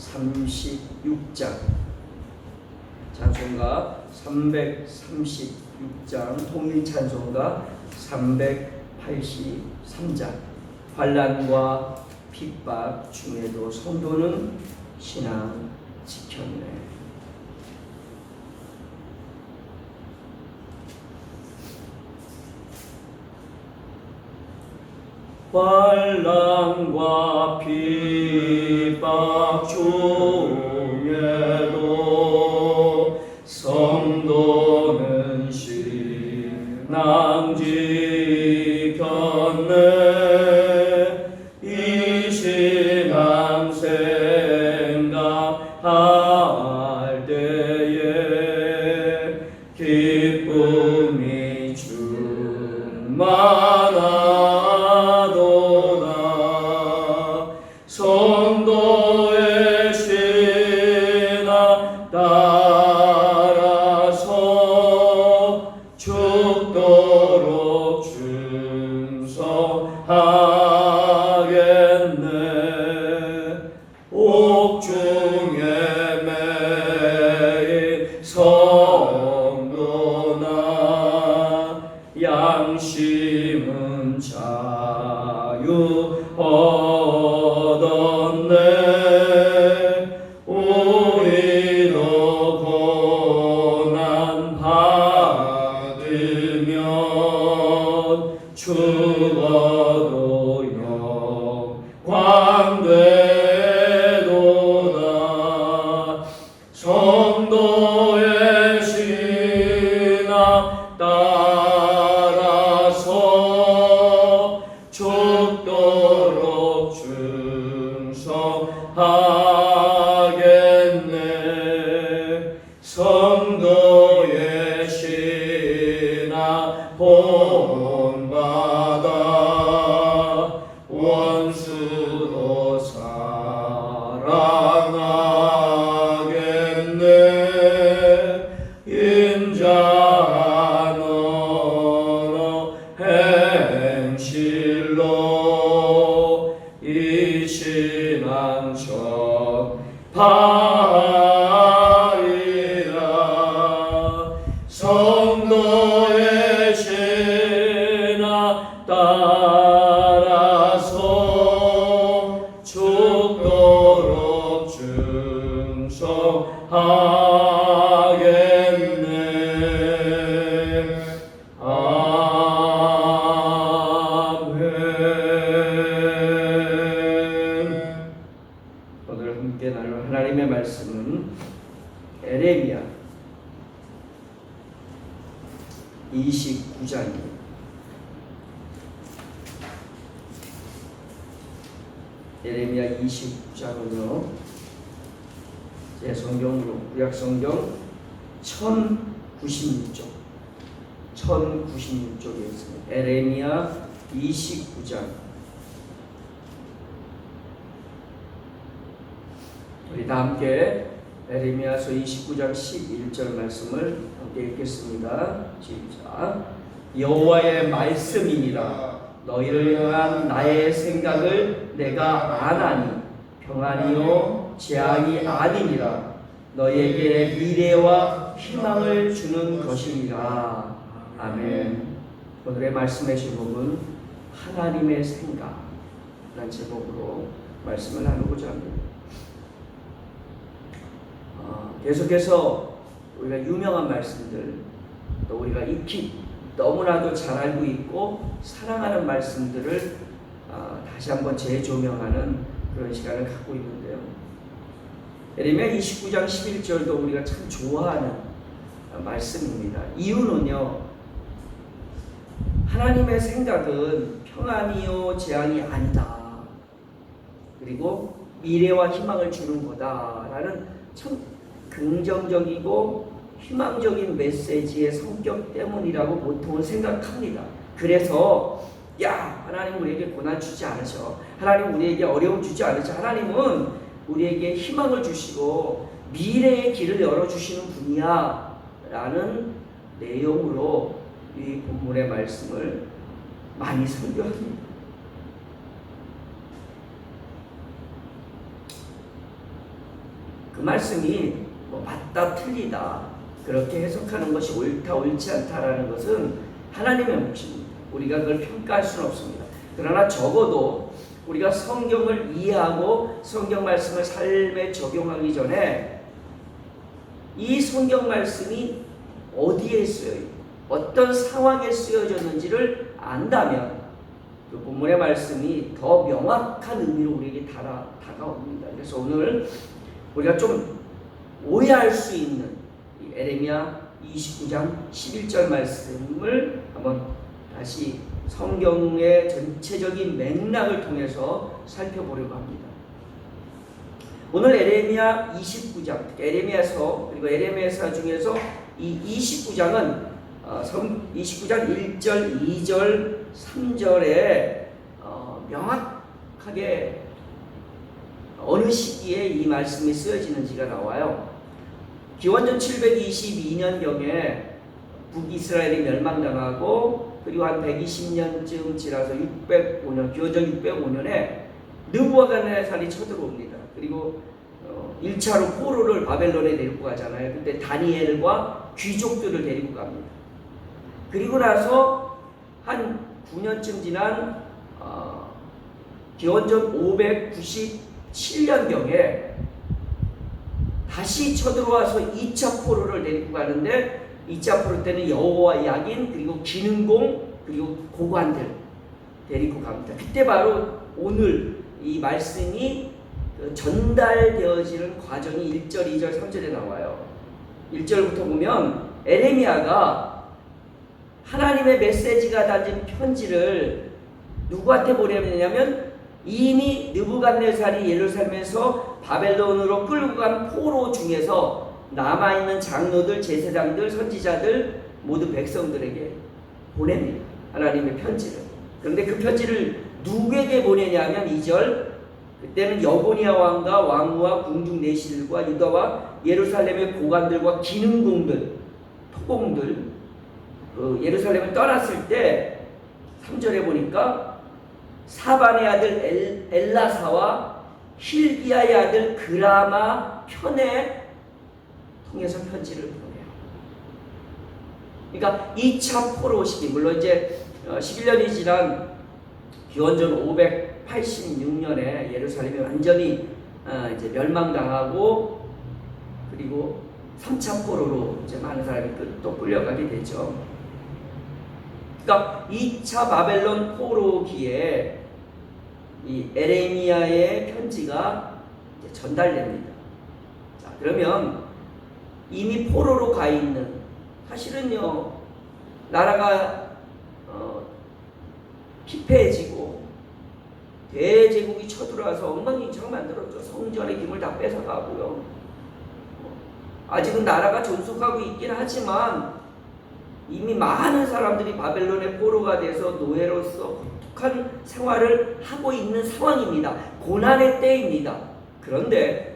336장. 찬송가 336장. 통일 찬송가 383장. 환란과 핍박 중에도 성도는 신앙 지켰네. 환란과 핍박 중에도 성도는 신앙 지켰네. 이신 행실로 이 신앙 전 성경으로 구약 성경 1096쪽 1096쪽에 있습니다. 에레미야 29장 우리 다 함께 에레미야서 29장 11절 말씀을 함께 읽겠습니다. 시작. 여호와의 말씀이니라 너희를 향한 나의 생각을 내가 아나니 평안이요 재앙이 아니니라 너희에게 미래와 희망을 주는 것이니라 아멘. 오늘의 말씀의 제목은 하나님의 생각이라는 제목으로 말씀을 나누고자 합니다. 어, 계속해서 우리가 유명한 말씀들 또 우리가 익히 너무나도 잘 알고 있고 사랑하는 말씀들을 아, 다시 한번 재조명하는 그런 시간을 갖고 있는데요. 예레미야 29장 11절도 우리가 참 좋아하는 아, 말씀입니다. 이유는요. 하나님의 생각은 평안이요 재앙이 아니다. 그리고 미래와 희망을 주는 거다라는 참 긍정적이고 희망적인 메시지의 성격 때문이라고 보통은 생각합니다. 그래서 야 하나님 우리에게 고난 주지 않으셔. 하나님 우리에게 어려움 주지 않으셔. 하나님은 우리에게 희망을 주시고 미래의 길을 열어 주시는 분이야 라는 내용으로 이 본문의 말씀을 많이 설교합니다. 그 말씀이 뭐 맞다 틀리다 그렇게 해석하는 것이 옳다 옳지 않다라는 것은 하나님의 몫입니다. 우리가 그걸 평가할 수는 없습니다. 그러나 적어도 우리가 성경을 이해하고 성경 말씀을 삶에 적용하기 전에 이 성경 말씀이 어디에 쓰여 어떤 상황에 쓰여졌는지를 안다면 그 본문의 말씀이 더 명확한 의미로 우리에게 다가, 다가옵니다. 그래서 오늘 우리가 좀 오해할 수 있는 이 에레미야 29장 11절 말씀을 한번 다시 성경의 전체적인 맥락을 통해서 살펴보려고 합니다. 오늘 에레미야 29장, 에레미야서 그리고 에레미야서 중에서 이 29장은 29장 1절, 2절, 3절에 명확하게 어느 시기에 이 말씀이 쓰여지는지가 나와요. 기원전 722년경에 북이스라엘이 멸망당하고 그리고 한 120년쯤 지나서 605년 기원전 605년에 느부갓네살이 쳐들어옵니다. 그리고 1차로 포로를 바벨론에 데리고 가잖아요. 그때 다니엘과 귀족들을 데리고 갑니다. 그리고 나서 한 9년쯤 지난 어, 기원전 597년경에 다시 쳐들어와서 2차 포로를 데리고 가는데 2차 포로 때는 여호와 야긴 그리고 기능공 그리고 고관들 데리고 갑니다. 그때 바로 오늘 이 말씀이 그 전달되어지는 과정이 1절, 2절, 3절에 나와요. 1절부터 보면 에레미야가 하나님의 메시지가 담긴 편지를 누구한테 보내냐면 이미 느부갓네살이 예루살렘에서 바벨론으로 끌고 간 포로 중에서 남아 있는 장로들, 제사장들, 선지자들 모두 백성들에게 보냅니다. 하나님의 편지를. 그런데 그 편지를 누구에게 보내냐면 2절 그때는 여고니아 왕과 왕후와 궁중 내실과 유다와 예루살렘의 고관들과 기능공들, 토공들 그 예루살렘을 떠났을 때 3절에 보니까 사반의 아들 엘, 엘라사와 힐기야의 아들 그라마 편에 통해서 편지를 보내요. 그러니까 2차 포로 시기 물론 이제 11년이 지난 기원전 586년에 예루살렘이 완전히 어, 이제 멸망당하고 그리고 3차 포로로 이제 많은 사람이 또 끌려가게 되죠. 그러니까 2차 바벨론 포로기에 이 에레미야의 편지가 전달됩니다. 자, 그러면 이미 포로로 가 있는 사실은요 나라가 어, 피폐해지고 대제국이 쳐들어와서 엉망진창 만들었죠. 성전의 힘을 다 뺏어가고요. 아직은 나라가 존속하고 있긴 하지만 이미 많은 사람들이 바벨론의 포로가 돼서 노예로서 독한 생활을 하고 있는 상황입니다. 고난의 때입니다. 그런데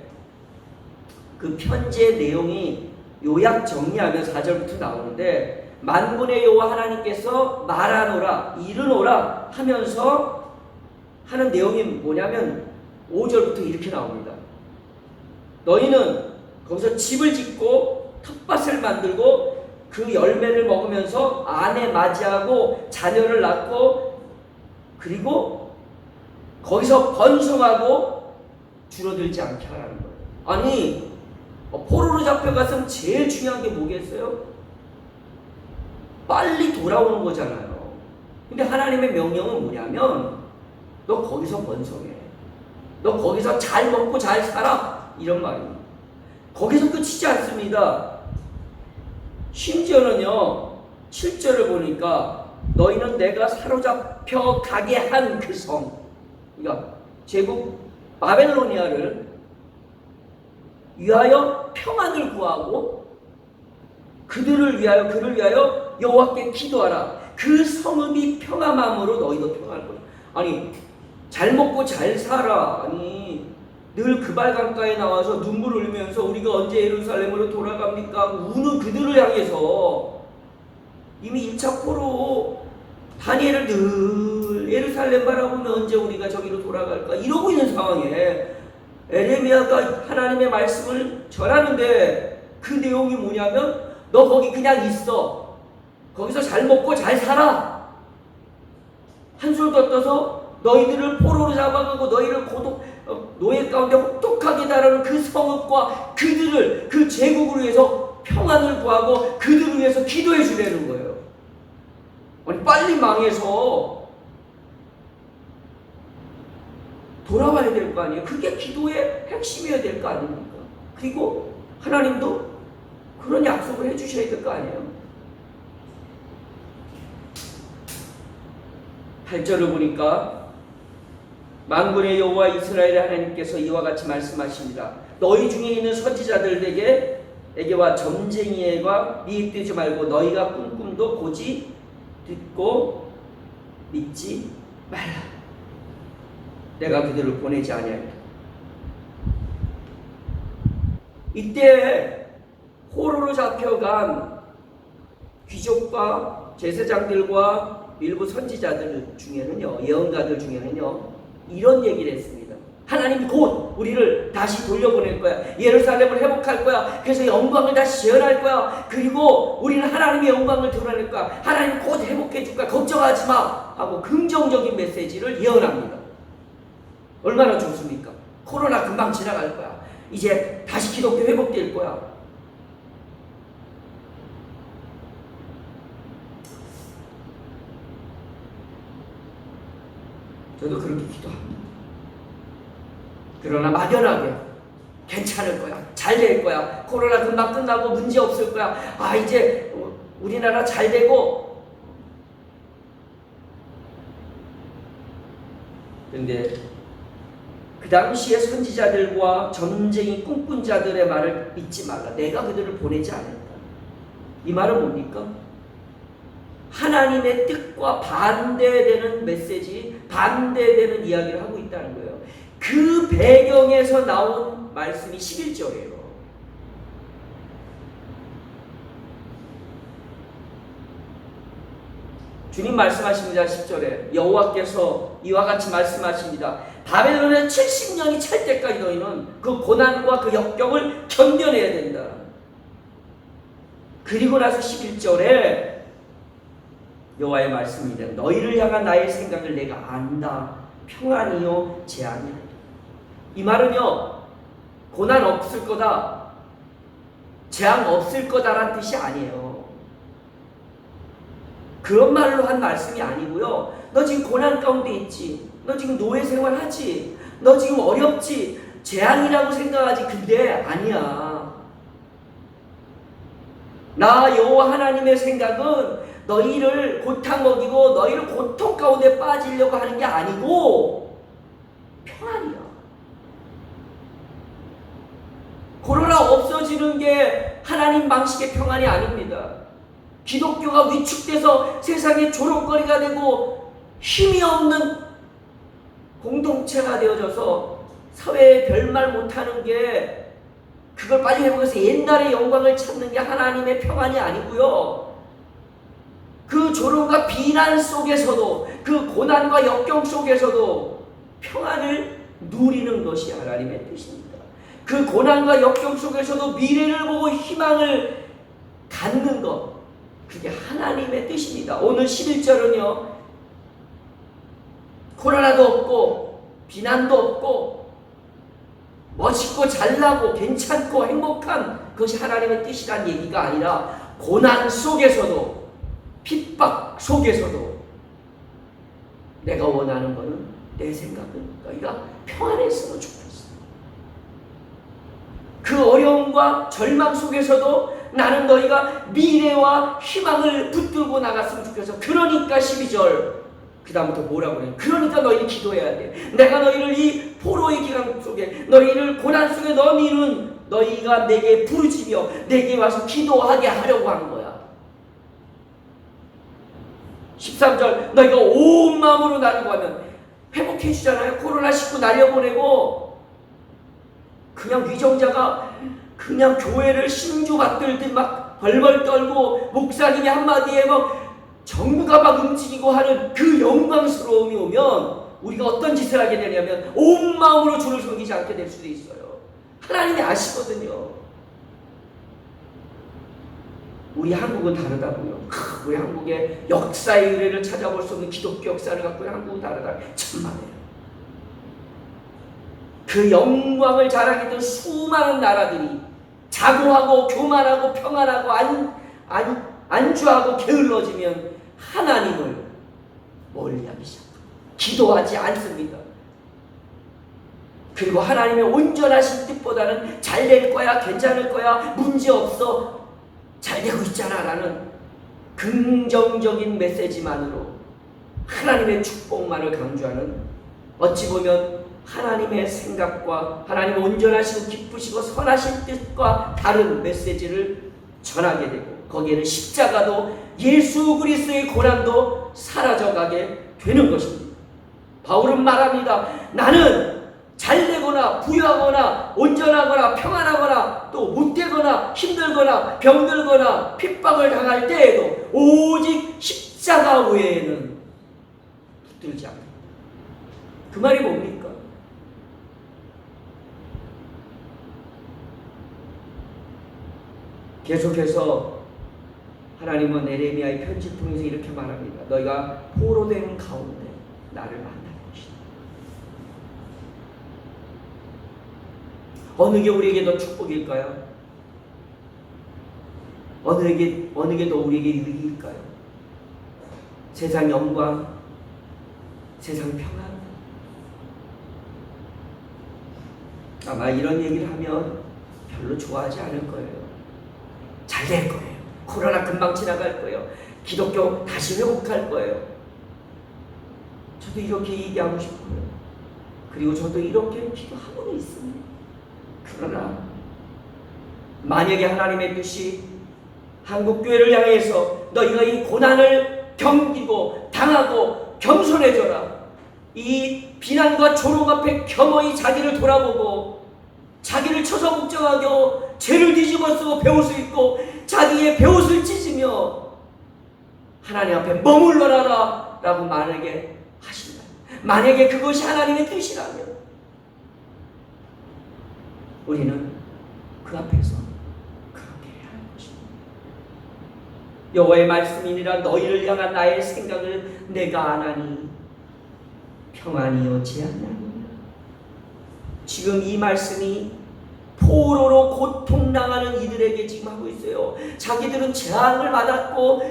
그 편지의 내용이 요약 정리하면 4절부터 나오는데 만군의 여호와 하나님께서 말하노라 이르노라 하면서 하는 내용이 뭐냐면 5절부터 이렇게 나옵니다. 너희는 거기서 집을 짓고 텃밭을 만들고 그 열매를 먹으면서 아내 맞이하고 자녀를 낳고 그리고 거기서 번성하고 줄어들지 않게 하라는 거예요. 아니 어, 포로로 잡혀갔으면 제일 중요한 게 뭐겠어요? 빨리 돌아오는 거잖아요. 근데 하나님의 명령은 뭐냐면 너 거기서 번성해. 너 거기서 잘 먹고 잘 살아. 이런 말입니다. 거기서 끝이지 않습니다. 심지어는요, 7절을 보니까 너희는 내가 사로잡혀 가게 한 그 성, 그러니까 제국 바벨로니아를 위하여 평안을 구하고 그들을 위하여 그를 위하여 여호와께 기도하라. 그 성읍이 평안함으로 너희도 평안할 거다. 아니 잘 먹고 잘 살아. 아니 늘 그발강가에 나와서 눈물 흘리면서 우리가 언제 예루살렘으로 돌아갑니까? 우는 그들을 향해서 이미 1차 포로 다니엘을 늘 예루살렘 바라보면 언제 우리가 저기로 돌아갈까 이러고 있는 상황에 에레미야가 하나님의 말씀을 전하는데 그 내용이 뭐냐면 너 거기 그냥 있어 거기서 잘 먹고 잘 살아 한술 더 떠서 너희들을 포로로 잡아가고 너희를 고독 어, 노예 가운데 혹독하게 다루는 그 성읍과 그들을 그 제국을 위해서 평안을 구하고 그들을 위해서 기도해 주려는 거예요. 아니 빨리 망해서 돌아와야 될 거 아니에요. 그게 기도의 핵심이어야 될 거 아닙니까? 그리고 하나님도 그런 약속을 해주셔야 될 거 아니에요. 8절을 보니까 만군의 여호와 이스라엘의 하나님께서 이와 같이 말씀하십니다. 너희 중에 있는 선지자들에게 에게와 점쟁이에게 미입되지 말고 너희가 꿈꿈도 고지 듣고 믿지 말라. 내가 그들을 보내지 아니하리라. 이때 호로로 잡혀간 귀족과 제사장들과 일부 선지자들 중에는요, 예언가들 중에는요, 이런 얘기를 했습니다. 하나님이 곧 우리를 다시 돌려보낼 거야. 예루살렘을 회복할 거야. 그래서 영광을 다시 재현할 거야. 그리고 우리는 하나님의 영광을 드러낼 거야. 하나님 곧 회복해 줄 거야. 걱정하지 마. 하고 긍정적인 메시지를 예언합니다. 얼마나 좋습니까? 코로나 금방 지나갈 거야. 이제 다시 기독교 회복될 거야. 저도 그렇게 기도합니다. 그러나 막연하게 괜찮을 거야. 잘 될 거야. 코로나 금방 끝나고 문제 없을 거야. 아, 이제 우리나라 잘 되고. 근데 그 당시에 선지자들과 전쟁이 꿈꾼 자들의 말을 믿지 말라. 내가 그들을 보내지 않았다. 이 말은 뭡니까? 하나님의 뜻과 반대되는 메시지, 반대되는 이야기를 하고 있다는 거예요. 그 배경에서 나온 말씀이 11절이에요. 주님 말씀하십니다. 10절에 여호와께서 이와 같이 말씀하십니다. 바벨론의 70년이 찰 때까지 너희는 그 고난과 그 역경을 견뎌내야 된다. 그리고 나서 11절에 여호와의 말씀입니다. 너희를 향한 나의 생각을 내가 안다. 평안이요 재앙이다. 이 말은요 고난 없을 거다. 재앙 없을 거다라는 뜻이 아니에요. 그런 말로 한 말씀이 아니고요. 너 지금 고난 가운데 있지. 너 지금 노예 생활 하지. 너 지금 어렵지. 재앙이라고 생각하지. 근데 아니야. 나 여호와 하나님의 생각은 너희를 고탕 먹이고 너희를 고통 가운데 빠지려고 하는 게 아니고 평안이야. 코로나 없어지는 게 하나님 방식의 평안이 아닙니다. 기독교가 위축돼서 세상의 조롱거리가 되고 힘이 없는 공동체가 되어져서 사회에 별말 못하는 게 그걸 빨리 회복해서 옛날의 영광을 찾는 게 하나님의 평안이 아니고요. 그 조롱과 비난 속에서도 그 고난과 역경 속에서도 평안을 누리는 것이 하나님의 뜻입니다. 그 고난과 역경 속에서도 미래를 보고 희망을 갖는 것 그게 하나님의 뜻입니다. 오늘 11절은요. 코로나도 없고 비난도 없고 멋있고 잘나고 괜찮고 행복한 그것이 하나님의 뜻이란 얘기가 아니라 고난 속에서도 핍박 속에서도 내가 원하는 거는 내 생각은 너희가 평안했으면 좋겠어. 그 어려움과 절망 속에서도 나는 너희가 미래와 희망을 붙들고 나갔으면 좋겠어. 그러니까 12절 그 다음부터 뭐라고 그래? 그러니까 너희는 기도해야 돼. 내가 너희를 이 포로의 기간 속에 너희를 고난 속에 너희는 너희가 내게 부르짖며 내게 와서 기도하게 하려고 하는 거야. 13절 너희가 온 마음으로 나를 구하면 회복해 주잖아요. 코로나19 날려보내고 그냥 위정자가 그냥 교회를 신주 받들듯 막 벌벌 떨고 목사님이 한마디에 막 정부가 막 움직이고 하는 그 영광스러움이 오면 우리가 어떤 짓을 하게 되냐면 온 마음으로 주를 섬기지 않게 될 수도 있어요. 하나님이 아시거든요. 우리 한국은 다르다고요. 크, 우리 한국의 역사의 의뢰를 찾아볼 수 없는 기독교 역사를 갖고 한국은 다르다. 천만에요. 그 영광을 자랑했던 수많은 나라들이 자고하고 교만하고 평안하고 안, 안, 안주하고 게을러지면 하나님을 멀리 하기 시작합니다. 기도하지 않습니다. 그리고 하나님의 온전하신 뜻보다는 잘 될 거야, 괜찮을 거야, 문제 없어, 잘 되고 있잖아 라는 긍정적인 메시지만으로 하나님의 축복만을 강조하는 어찌 보면 하나님의 생각과 하나님의 온전하시고 기쁘시고 선하신 뜻과 다른 메시지를 전하게 되고 거기에는 십자가도 예수 그리스도의 고난도 사라져가게 되는 것입니다. 바울은 말합니다. 나는 잘 되거나 부유하거나 온전하거나 평안하거나 또 못되거나 힘들거나 병들거나 핍박을 당할 때에도 오직 십자가 외에는 붙들지 않는다. 그 말이 뭡니까? 계속해서 하나님은 에레미야의 편지 통해서 이렇게 말합니다. 너희가 포로된 가운데 나를 만날 것이다. 어느 게 우리에게 더 축복일까요? 어느 게 어느 게 더 우리에게 유익일까요? 세상 영광, 세상 평안. 아마 이런 얘기를 하면 별로 좋아하지 않을 거예요. 잘 될 거예요. 코로나 금방 지나갈 거예요. 기독교 다시 회복할 거예요. 저도 이렇게 얘기하고 싶어요. 그리고 저도 이렇게 기도하고 있습니다. 그러나 만약에 하나님의 뜻이 한국교회를 향해서 너희가 이 고난을 견디고 당하고 겸손해져라. 이 비난과 조롱 앞에 겸허히 자기를 돌아보고 자기를 쳐서 걱정하고 죄를 뒤집어 쓰고 배울 수 있고 자기의 배옷을 찢으며 하나님 앞에 머물러라 라고 만약에 하신다. 만약에 그것이 하나님의 뜻이라면 우리는 그 앞에서 그렇게 해야 하는 것입니다. 여호와의 말씀이니라 너희를 향한 나의 생각을 내가 안하니 평안이었지 않나니 지금 이 말씀이 포로로 고통당하는 이들에게 지금 하고 있어요. 자기들은 재앙을 받았고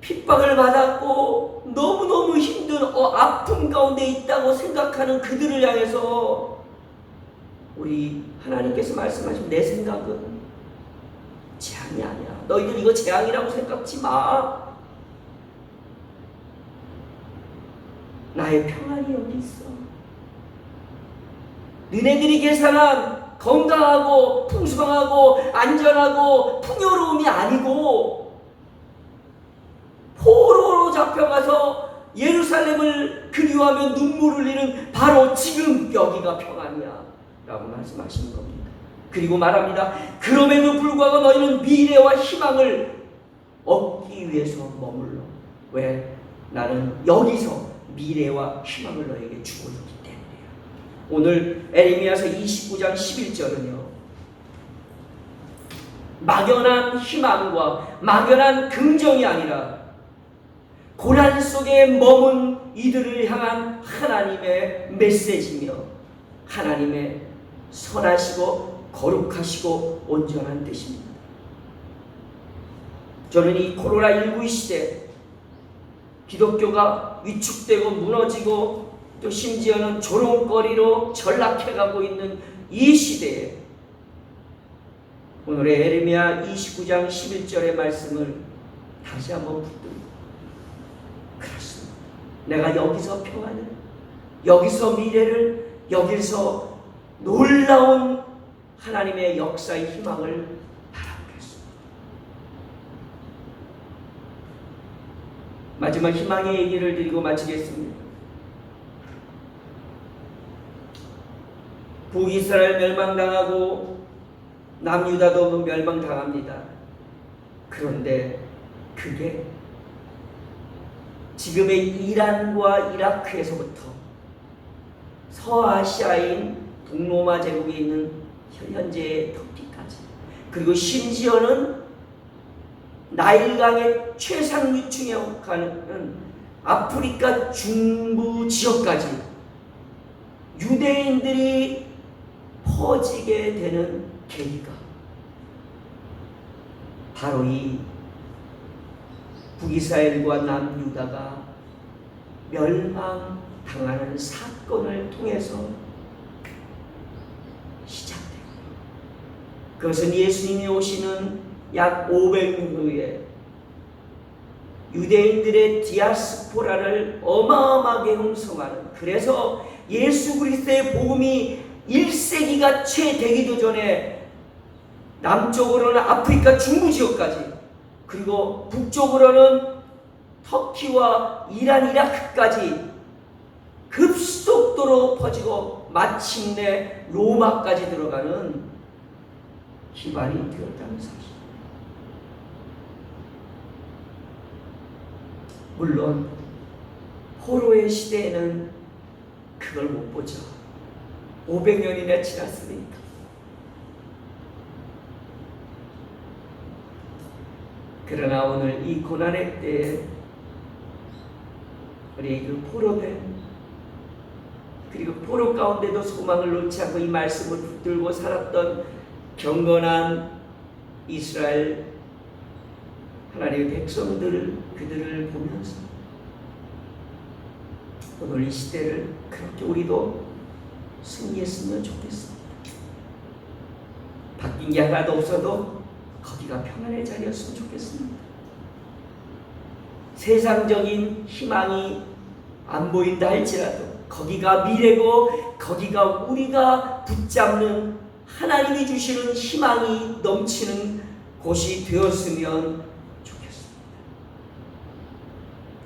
핍박을 받았고 너무너무 힘든 어, 아픔 가운데 있다고 생각하는 그들을 향해서 우리 하나님께서 말씀하신 내 생각은 재앙이 아니야. 너희들 이거 재앙이라고 생각지 마. 나의 평안이 어디 있어? 너네들이 계산한 건강하고 풍성하고 안전하고 풍요로움이 아니고 포로로 잡혀가서 예루살렘을 그리워하며 눈물을 흘리는 바로 지금 여기가 평안이야 라고 말씀하시는 겁니다. 그리고 말합니다. 그럼에도 불구하고 너희는 미래와 희망을 얻기 위해서 머물러. 왜? 나는 여기서 미래와 희망을 너에게 주고 때문이야. 오늘 에레미야서 29장 11절은요. 막연한 희망과 막연한 긍정이 아니라 고난 속에 머문 이들을 향한 하나님의 메시지며 하나님의 선하시고 거룩하시고 온전한 뜻입니다. 저는 이 코로나19 시대 기독교가 위축되고 무너지고 또 심지어는 조롱거리로 전락해가고 있는 이 시대에 오늘의 에레미야 29장 11절의 말씀을 다시 한번 붙들고 그렇습니다. 내가 여기서 평안을 여기서 미래를 여기서 놀라운 하나님의 역사의 희망을 바라보겠습니다. 마지막 희망의 얘기를 드리고 마치겠습니다. 북이스라엘 멸망당하고 남유다도 멸망당합니다. 그런데 그게 지금의 이란과 이라크에서부터 서아시아인 동로마 제국에 있는 현재의 터키까지 그리고 심지어는 나일강의 최상류층에 가는 아프리카 중부 지역까지 유대인들이 퍼지게 되는 계기가 바로 이 북이스라엘과 남유다가 멸망당하는 사건을 통해서 시작되고 그것은 예수님이 오시는 약 500년 후에 유대인들의 디아스포라를 어마어마하게 형성하는 그래서 예수 그리스도의 복음이 1세기가 채 되기도 전에 남쪽으로는 아프리카 중부 지역까지 그리고 북쪽으로는 터키와 이란, 이라크까지 급속도로 퍼지고 마침내 로마까지 들어가는 기반이 되었다는 사실. 물론 포로의 시대에는 그걸 못 보죠. 500년이나 지났으니까. 그러나 오늘 이 고난의 때에 우리 그 포로된 그리고 포로 가운데도 소망을 놓지 않고 이 말씀을 붙들고 살았던 경건한 이스라엘 하나님의 백성들 그들을 보면서 오늘 이 시대를 그렇게 우리도 승리했으면 좋겠습니다. 바뀐 게 하나도 없어도 거기가 평안의 자리였으면 좋겠습니다. 세상적인 희망이 안 보인다 할지라도 거기가 미래고 거기가 우리가 붙잡는 하나님이 주시는 희망이 넘치는 곳이 되었으면 좋겠습니다.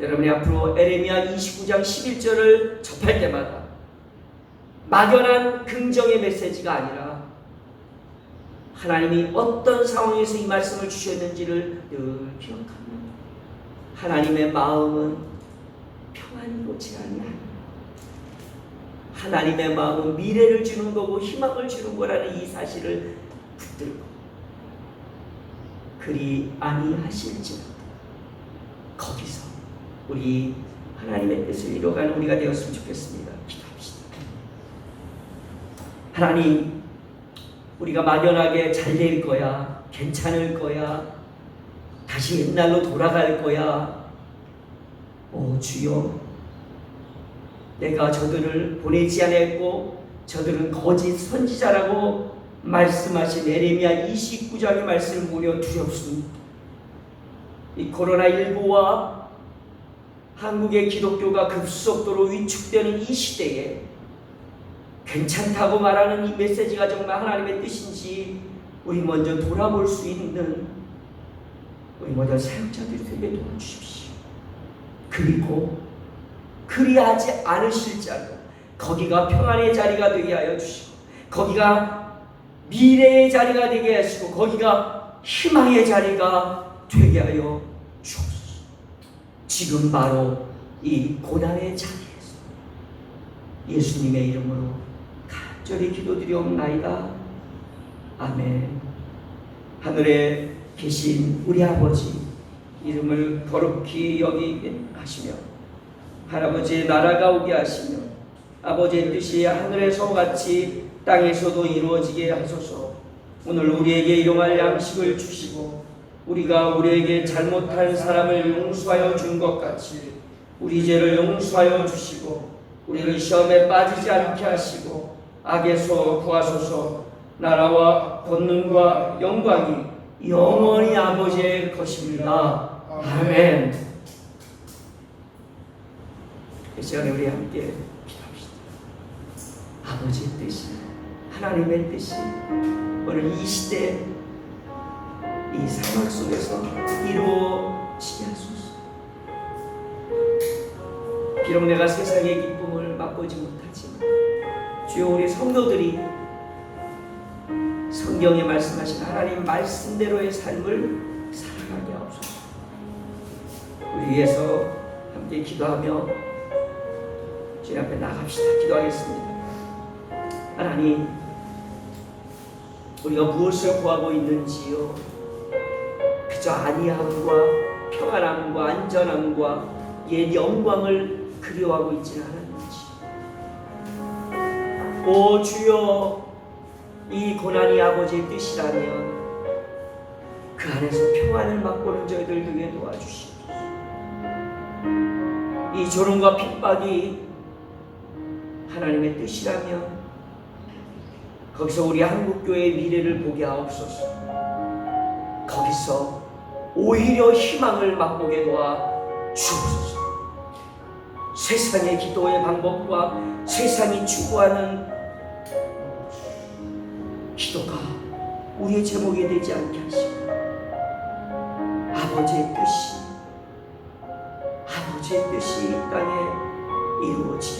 여러분이 앞으로 에레미야 29장 11절을 접할 때마다 막연한 긍정의 메시지가 아니라 하나님이 어떤 상황에서 이 말씀을 주셨는지를 늘 기억합니다. 하나님의 마음은 평안이고 재앙이 아닙니다. 하나님의 마음은 미래를 주는 거고 희망을 주는 거라는 이 사실을 붙들고 그리 아니하실지라도 거기서 우리 하나님의 뜻을 이뤄가는 우리가 되었으면 좋겠습니다. 하나님, 우리가 막연하게 잘 될 거야, 괜찮을 거야, 다시 옛날로 돌아갈 거야. 오 주여, 내가 저들을 보내지 않았고 저들은 거짓 선지자라고 말씀하신 에레미야 29장의 말씀을 보며 두렵습니다. 이 코로나19와 한국의 기독교가 급속도로 위축되는 이 시대에 괜찮다고 말하는 이 메시지가 정말 하나님의 뜻인지 우리 먼저 돌아볼 수 있는 우리 모든 사역자들이 되게 도와주십시오. 그리고 그리하지 않으실 자로 거기가 평안의 자리가 되게 하여 주시고 거기가 미래의 자리가 되게 하시고 거기가 희망의 자리가 되게 하여 주옵소서. 지금 바로 이 고난의 자리에서 예수님의 이름으로 간절히 기도드리옵나이다. 아멘. 하늘에 계신 우리 아버지 이름을 거룩히 여기게 하시며 할아버지의 나라가 오게 하시며 아버지의 뜻이 하늘에서 같이 땅에서도 이루어지게 하소서. 오늘 우리에게 일용할 양식을 주시고 우리가 우리에게 잘못한 사람을 용서하여 준 것 같이 우리 죄를 용서하여 주시고 우리를 시험에 빠지지 않게 하시고 악에서 구하소서 나라와 권능과 영광이 영원히 아버지의 것입니다. 아멘. 이 시간에 우리 함께 기도합시다. 아버지의 뜻이 하나님의 뜻이 오늘 이 시대 이 상황 속에서 이루어지게 하소서. 비록 내가 세상의 기쁨을 맛보지 못하지만 주여 우리 성도들이 성경에 말씀하신 하나님 말씀대로의 삶을 살아가게 하옵소서. 우리 위해서 함께 기도하며 주님 앞에 나갑시다. 기도하겠습니다. 하나님, 우리가 무엇을 구하고 있는지요? 그저 안위함과 평안함과 안전함과 옛 영광을 그리워하고 있지는 않았는지. 오 주여, 이 고난이 아버지의 뜻이라면 그 안에서 평안을 맛보는 저희들 되게 도와주시옵소서. 이 조롱과 핍박이 하나님의 뜻이라면 거기서 우리 한국교회의 미래를 보게 하옵소서. 거기서 오히려 희망을 맛보게 도와 주옵소서. 세상의 기도의 방법과 세상이 추구하는 우리의 제목이 되지 않게 하시고 아버지의 뜻이 아버지의 뜻이 이 땅에 이루어지게